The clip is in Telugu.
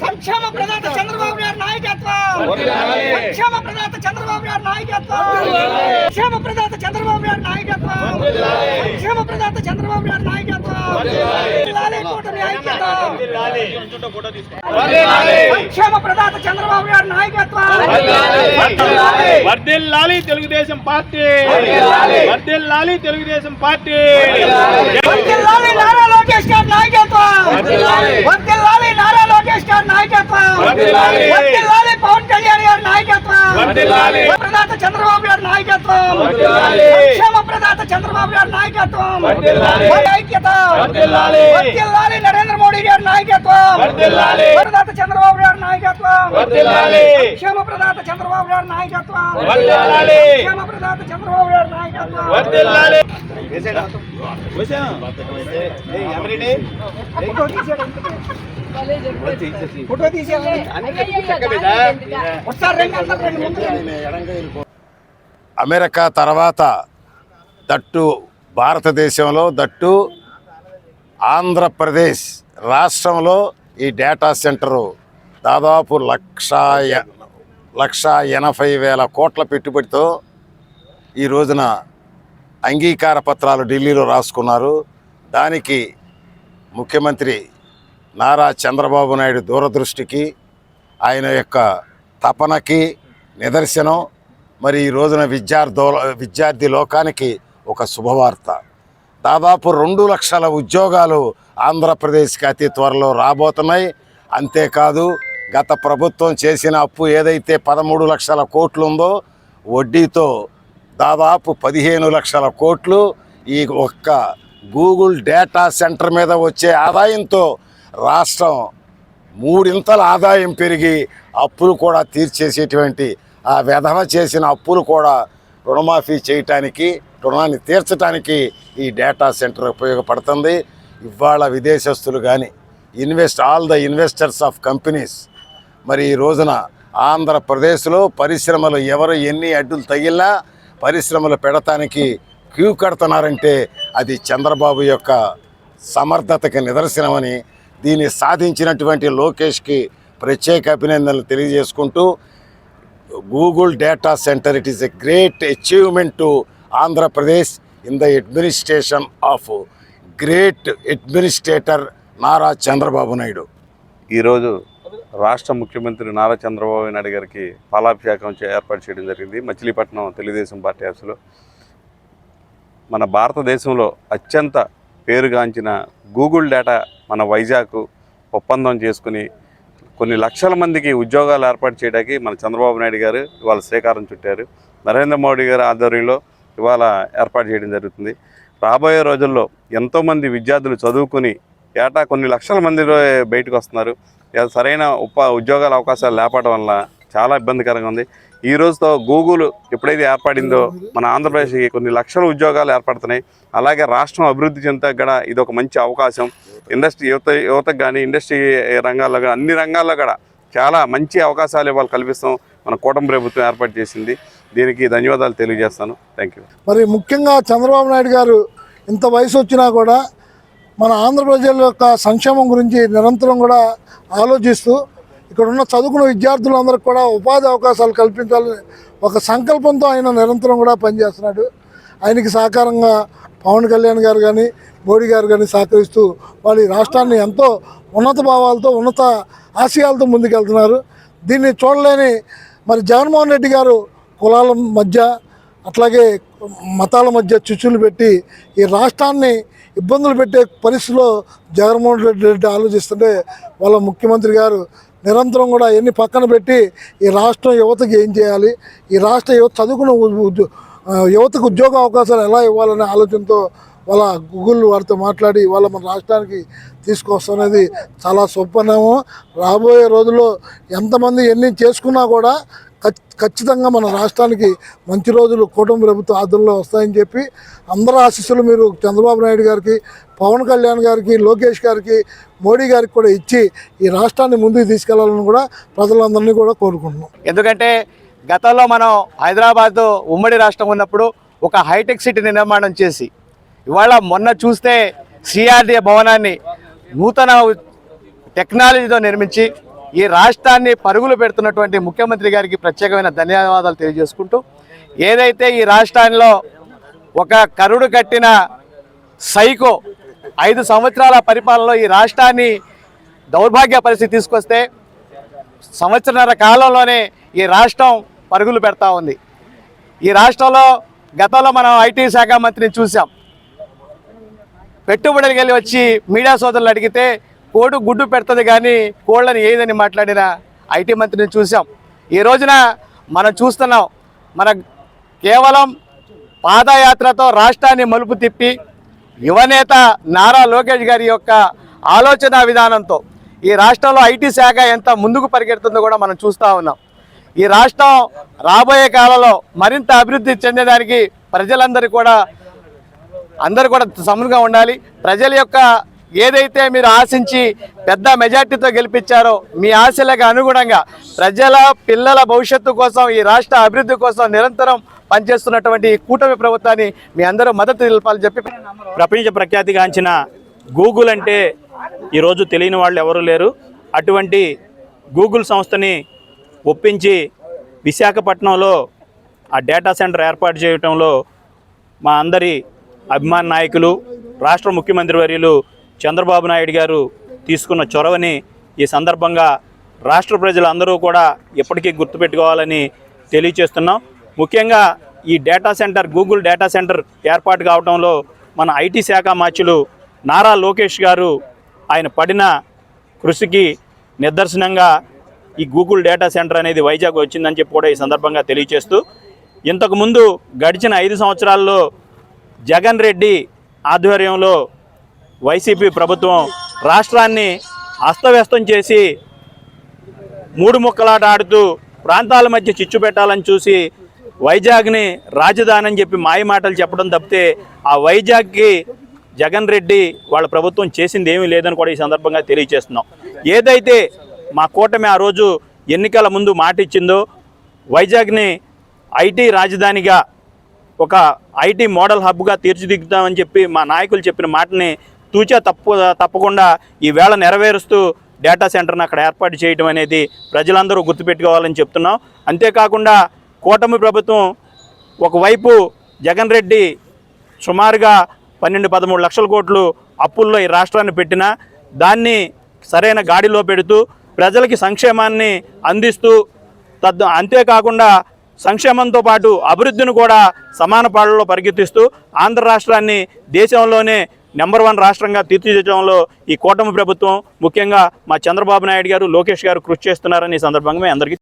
సంక్షేమ ప్రదాత చంద్రబాబు గారి నాయకత్వం! సంక్షేమ ప్రదాత చంద్రబాబు గారి నాయకత్వం! సంక్షేమ ప్రదాత చంద్రబాబు గారి నాయకత్వం! సంక్షేమ ప్రదాత చంద్రబాబు గారి నాయకత్వం! సంక్షేమ ప్రదాత చంద్రబాబు గారి నాయకత్వం వర్దిల్లాలి తెలుగుదేశం పార్టీ వర్దిల్లాలి తెలుగుదేశం పార్టీ వర్ధిల్లాలి నారా లోకేష్ గారి నాయకత్వం వర్ధిల్లాలి నారా లోకేష్ గారి నాయకత్వం వర్ధిల్లాలి. వర్ధిల్లాలి పవన్ కళ్యాణ్ గారి నాయకత్వం వర్ధిల్లాలి. ప్రదాత చంద్రబాబు గారి నాయకత్వం. సంక్షేమ ప్రదాత చంద్రబాబు గారి నాయకత్వం ఐక్యత. వర్ధిల్లాలి నరేంద్ర మోడీ గారి నాయకత్వం. ప్రదాత చంద్రబాబు గారి నాయకత్వం. సంక్షేమ ప్రదాత చంద్రబాబు గారి నాయకత్వం. సంక్షేమ ప్రదాత చంద్రబాబు గారి నాయకత్వం ఫోటో అమెరికా తర్వాత దట్టు భారతదేశంలో దట్టు ఆంధ్రప్రదేశ్ రాష్ట్రంలో ఈ డేటా సెంటరు దాదాపు లక్ష లక్షా లక్ష ఎనభై వేల కోట్ల పెట్టుబడితో ఈ రోజున అంగీకార పత్రాలు ఢిల్లీలో రాసుకున్నారు. దానికి ముఖ్యమంత్రి నారా చంద్రబాబు నాయుడు దూరదృష్టికి ఆయన యొక్క తపనకి నిదర్శనం మరి ఈ రోజున విద్యార్థి విద్యార్థి లోకానికి ఒక శుభవార్త. దాదాపు రెండు లక్షల ఉద్యోగాలు ఆంధ్రప్రదేశ్కి అతి త్వరలో రాబోతున్నాయి. అంతేకాదు గత ప్రభుత్వం చేసిన అప్పు ఏదైతే పదమూడు లక్షల కోట్లు ఉందో వడ్డీతో దాదాపు పదిహేను లక్షల కోట్లు ఈ ఒక్క గూగుల్ డేటా సెంటర్ మీద వచ్చే ఆదాయంతో రాష్ట్రం మూడింతల ఆదాయం పెరిగి అప్పులు కూడా తీర్చేసేటువంటి ఆ వెధవ చేసిన అప్పులు కూడా రుణమాఫీ చేయటానికి రుణాన్ని తీర్చడానికి ఈ డేటా సెంటర్ ఉపయోగపడుతుంది. ఇవాళ విదేశస్తులు కానీ invest all the investors of companies మరి ఈ రోజున ఆంధ్రప్రదేశ్లో పరిశ్రమలు ఎవరు ఎన్ని అడ్డులు తగిలినా పరిశ్రమలు పెడతానికి క్యూ కడుతున్నారంటే అది చంద్రబాబు యొక్క సమర్థతకి నిదర్శనమని దీన్ని సాధించినటువంటి లోకేష్కి ప్రత్యేక అభినందనలు తెలియజేసుకుంటూ Google data centre it is a great achievement to Andhra Pradesh in the administration of great administrator Nara Chandrababu Naidu. ఈరోజు రాష్ట్ర ముఖ్యమంత్రి నారా చంద్రబాబు నాయుడు గారికి పాలాభిషేకం ఏర్పాటు చేయడం జరిగింది. మచిలీపట్నం తెలుగుదేశం పార్టీ యాప్స్లో మన భారతదేశంలో అత్యంత పేరుగాంచిన గూగుల్ డేటా మన వైజాగ్ ఒప్పందం చేసుకుని కొన్ని లక్షల మందికి ఉద్యోగాలు ఏర్పాటు చేయడానికి మన చంద్రబాబు నాయుడు గారు ఇవాళ శ్రీకారం చుట్టారు. నరేంద్ర మోడీ గారి ఆధ్వర్యంలో ఇవాళ ఏర్పాటు చేయడం జరుగుతుంది. రాబోయే రోజుల్లో ఎంతోమంది విద్యార్థులు చదువుకుని ఏటా కొన్ని లక్షల మంది బయటకు వస్తున్నారు. సరైన ఉప ఉద్యోగాల అవకాశాలు లేపడం వల్ల చాలా ఇబ్బందికరంగా ఉంది. ఈ రోజుతో గూగుల్ ఎప్పుడైతే ఏర్పడిందో మన ఆంధ్రప్రదేశ్కి కొన్ని లక్షల ఉద్యోగాలు ఏర్పడుతున్నాయి. అలాగే రాష్ట్రం అభివృద్ధి చెందక కూడా ఇది ఒక మంచి అవకాశం. ఇండస్ట్రీ యువత యువతకు కానీ ఇండస్ట్రీ రంగాల్లో కానీ అన్ని రంగాల్లో కూడా చాలా మంచి అవకాశాలు ఇవాళ కల్పిస్తాం. మన కూటమి ప్రభుత్వం ఏర్పాటు చేసింది. దీనికి ధన్యవాదాలు తెలియజేస్తాను. థ్యాంక్ యూ మరి ముఖ్యంగా చంద్రబాబు నాయుడు గారు ఇంత వయసు వచ్చినా కూడా మన ఆంధ్రప్రదేశ్ యొక్క సంక్షేమం గురించి నిరంతరం కూడా ఆలోచిస్తూ ఇక్కడ ఉన్న చదువుకున్న విద్యార్థులందరికీ కూడా ఉపాధి అవకాశాలు కల్పించాలని ఒక సంకల్పంతో ఆయన నిరంతరం కూడా పనిచేస్తున్నాడు. ఆయనకి సహకారంగా పవన్ కళ్యాణ్ గారు కానీ మోడీ గారు కానీ సహకరిస్తూ వాళ్ళు రాష్ట్రాన్ని ఎంతో ఉన్నత భావాలతో ఉన్నత ఆశయాలతో ముందుకెళ్తున్నారు. దీన్ని చూడలేని మరి జగన్మోహన్ రెడ్డి గారు కులాల మధ్య అట్లాగే మతాల మధ్య చుచ్చులు పెట్టి ఈ రాష్ట్రాన్ని ఇబ్బందులు పెట్టే పరిస్థితిలో జగన్మోహన్ రెడ్డి రెడ్డి ఆలోచిస్తుంటే వాళ్ళ ముఖ్యమంత్రి గారు నిరంతరం కూడా ఎన్ని పక్కన పెట్టి ఈ రాష్ట్రం యువతకి ఏం చేయాలి? ఈ రాష్ట్ర యువత చదువుకున్న ఉద్యో- యువతకు ఉద్యోగ అవకాశాలు ఎలా ఇవ్వాలనే ఆలోచనతో వాళ్ళ గూగుల్ వారితో మాట్లాడి వాళ్ళ మన రాష్ట్రానికి తీసుకొస్తున్నది చాలా సుపరిణామం రాబోయే రోజుల్లో ఎంతమంది ఎన్ని చేసుకున్నా కూడా ఖచ్చితంగా మన రాష్ట్రానికి మంచి రోజులు కూటమి ప్రభుత్వం ఆధ్వర్యంలో వస్తాయని చెప్పి అందరి ఆశీస్సులు మీరు చంద్రబాబు నాయుడు గారికి పవన్ కళ్యాణ్ గారికి లోకేష్ గారికి మోడీ గారికి కూడా ఇచ్చి ఈ రాష్ట్రాన్ని ముందుకు తీసుకెళ్ళాలని కూడా ప్రజలందరినీ కూడా కోరుకుంటున్నాం. ఎందుకంటే గతంలో మనం హైదరాబాద్ ఉమ్మడి రాష్ట్రం ఉన్నప్పుడు ఒక హైటెక్ సిటీని నిర్మాణం చేసి ఇవాళ మొన్న చూస్తే సిఆర్డీఏ భవనాన్ని నూతన టెక్నాలజీతో నిర్మించి ఈ రాష్ట్రాన్ని పరుగులు పెడుతున్నటువంటి ముఖ్యమంత్రి గారికి ప్రత్యేకమైన ధన్యవాదాలు తెలియజేసుకుంటూ ఏదైతే ఈ రాష్ట్రాల్లో ఒక కరుడు కట్టిన సైకో ఐదు సంవత్సరాల పరిపాలనలో ఈ రాష్ట్రాన్ని దౌర్భాగ్య పరిస్థితి తీసుకొస్తే సంవత్సరన్నర కాలంలోనే ఈ రాష్ట్రం పరుగులు పెడతా ఉంది. ఈ రాష్ట్రంలో గతంలో మనం ఐటీ శాఖ మంత్రిని చూసాం పెట్టుబడులకు వెళ్ళి వచ్చి మీడియా సోదరులు అడిగితే కోడు గుడ్డు పెడుతుంది కానీ కోళ్ళని ఏదని మాట్లాడిన ఐటీ మంత్రిని చూసాం ఈ రోజున మనం చూస్తున్నాం మన కేవలం పాదయాత్రతో రాష్ట్రాన్ని మలుపు తిప్పి యువనేత నారా లోకేష్ గారి యొక్క ఆలోచన విధానంతో ఈ రాష్ట్రంలో ఐటీ శాఖ ఎంత ముందుకు పరిగెడుతుందో కూడా మనం చూస్తూ ఉన్నాం. ఈ రాష్ట్రం రాబోయే కాలంలో మరింత అభివృద్ధి చెందేదానికి ప్రజలందరూ కూడా అందరూ కూడా సములుగా ఉండాలి. ప్రజల యొక్క ఏదైతే మీరు ఆశించి పెద్ద మెజార్టీతో గెలిపించారో మీ ఆశలకు అనుగుణంగా ప్రజల పిల్లల భవిష్యత్తు కోసం ఈ రాష్ట్ర అభివృద్ధి కోసం నిరంతరం పనిచేస్తున్నటువంటి కూటమి ప్రభుత్వాన్ని మీ అందరూ మద్దతు తెలపాలని చెప్పి ప్రపంచ ప్రఖ్యాతిగాంచిన గూగుల్ అంటే ఈరోజు తెలియని వాళ్ళు ఎవరూ లేరు. అటువంటి గూగుల్ సంస్థని ఒప్పించి విశాఖపట్నంలో ఆ డేటా సెంటర్ ఏర్పాటు చేయటంలో మా అందరి అభిమాన నాయకులు రాష్ట్ర ముఖ్యమంత్రి వర్యులు చంద్రబాబు నాయుడు గారు తీసుకున్న చొరవని ఈ సందర్భంగా రాష్ట్ర ప్రజలందరూ కూడా ఎప్పటికీ గుర్తుపెట్టుకోవాలని తెలియచేస్తున్నాం. ముఖ్యంగా ఈ data centre Google data centre ఏర్పాటు కావడంలో మన ఐటీ శాఖ మాచులు నారా లోకేష్ గారు ఆయన పడిన కృషికి నిదర్శనంగా ఈ గూగుల్ డేటా సెంటర్ అనేది వైజాగ్ వచ్చిందని చెప్పి కూడా ఈ సందర్భంగా తెలియచేస్తూ ఇంతకుముందు గడిచిన ఐదు సంవత్సరాల్లో జగన్ రెడ్డి ఆధ్వర్యంలో వైసీపీ ప్రభుత్వం రాష్ట్రాన్ని అస్తవ్యస్తం చేసి మూడు ముక్కలాట ఆడుతూ ప్రాంతాల మధ్య చిచ్చు పెట్టాలని చూసి వైజాగ్ని రాజధాని అని చెప్పి మాయ మాటలు చెప్పడం తప్పితే ఆ వైజాగ్కి జగన్ రెడ్డి వాళ్ళ ప్రభుత్వం చేసింది ఏమీ లేదని కూడా ఈ సందర్భంగా తెలియజేస్తున్నాం. ఏదైతే మా కూటమి ఆ రోజు ఎన్నికల ముందు మాట ఇచ్చిందో వైజాగ్ని ఐటీ రాజధానిగా ఒక ఐటీ మోడల్ హబ్గా తీర్చిదిద్దుతామని చెప్పి మా నాయకులు చెప్పిన మాటని తూచా తప్పు తప్పకుండా ఈ వేళ నెరవేరుస్తూ డేటా సెంటర్ను అక్కడ ఏర్పాటు చేయడం అనేది ప్రజలందరూ గుర్తుపెట్టుకోవాలని చెప్తున్నాం. అంతేకాకుండా కూటమి ప్రభుత్వం ఒకవైపు జగన్ రెడ్డి సుమారుగా పన్నెండు పదమూడు లక్షల కోట్లు అప్పుల్లో ఈ రాష్ట్రాన్ని పెట్టినా దాన్ని సరైన గాడిలో పెడుతూ ప్రజలకి సంక్షేమాన్ని అందిస్తూ తద్ అంతేకాకుండా సంక్షేమంతో పాటు అభివృద్ధిని కూడా సమాన పాళ్ళలో పరిగెత్తిస్తూ ఆంధ్ర రాష్ట్రాన్ని దేశంలోనే నెంబర్ వన్ రాష్ట్రంగా తీర్చిదిద్దడంలో ఈ కూటమి ప్రభుత్వం ముఖ్యంగా మా చంద్రబాబు నాయుడు గారు లోకేష్ గారు కృషి చేస్తున్నారని ఈ సందర్భంగా మీ అందరికీ